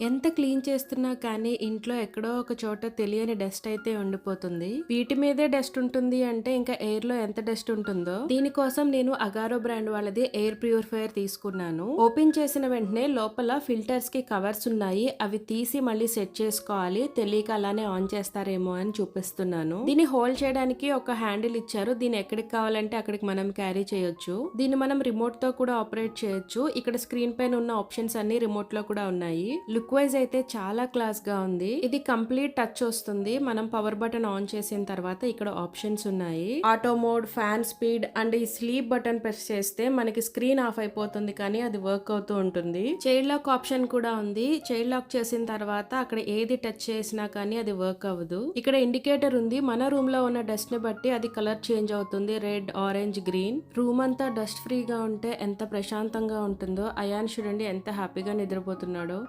ఎంత క్లీన్ చేస్తున్నా కానీ ఇంట్లో ఎక్కడో ఒక చోట తెలియని డస్ట్ అయితే ఉండిపోతుంది. వీటి మీదే డస్ట్ ఉంటుంది అంటే ఇంకా ఎయిర్లో ఎంత డస్ట్ ఉంటుందో దీనికోసం నేను అగారో బ్రాండ్ వాళ్ళది ఎయిర్ ప్యూరిఫైయర్ తీసుకున్నాను. ఓపెన్ చేసిన వెంటనే లోపల ఫిల్టర్స్కి కవర్స్ ఉన్నాయి. అవి తీసి మళ్ళీ సెట్ చేసుకోవాలి. తెలియక అలానే ఆన్ చేస్తారేమో అని చూపిస్తున్నాను. దీన్ని హోల్డ్ చేయడానికి ఒక హ్యాండిల్ ఇచ్చారు. దీన్ని ఎక్కడికి కావాలంటే అక్కడికి మనం క్యారీ చేయొచ్చు. దీన్ని మనం రిమోట్తో కూడా ఆపరేట్ చేయొచ్చు. ఇక్కడ స్క్రీన్ పైన ఉన్న ఆప్షన్స్ అన్ని రిమోట్లో కూడా ఉన్నాయి. లుక్ వైజ్ అయితే చాలా క్లాస్గా ఉంది. ఇది కంప్లీట్ టచ్ వస్తుంది. మనం పవర్ బటన్ ఆన్ చేసిన తర్వాత ఇక్కడ ఆప్షన్స్ ఉన్నాయి. Auto mode fan speed and ఈ స్లీప్ బటన్ ప్రెస్ చేస్తే మనకి స్క్రీన్ ఆఫ్ అయిపోతుంది కానీ అది వర్క్ అవుతూ ఉంటుంది. చైల్డ్ లాక్ ఆప్షన్ కూడా ఉంది. చైల్డ్ లాక్ చేసిన తర్వాత అక్కడ ఏది టచ్ చేసినా కానీ అది వర్క్ అవ్వదు. ఇక్కడ ఇండికేటర్ ఉంది. మన రూమ్లో ఉన్న డస్ట్ని బట్టి అది కలర్ చేంజ్ అవుతుంది. Red orange green. రూమ్ అంతా డస్ట్ ఫ్రీగా ఉంటే ఎంత ప్రశాంతంగా ఉంటుందో అయాన్ చూడండి ఎంత హ్యాపీగా నిద్రపోతున్నాడో.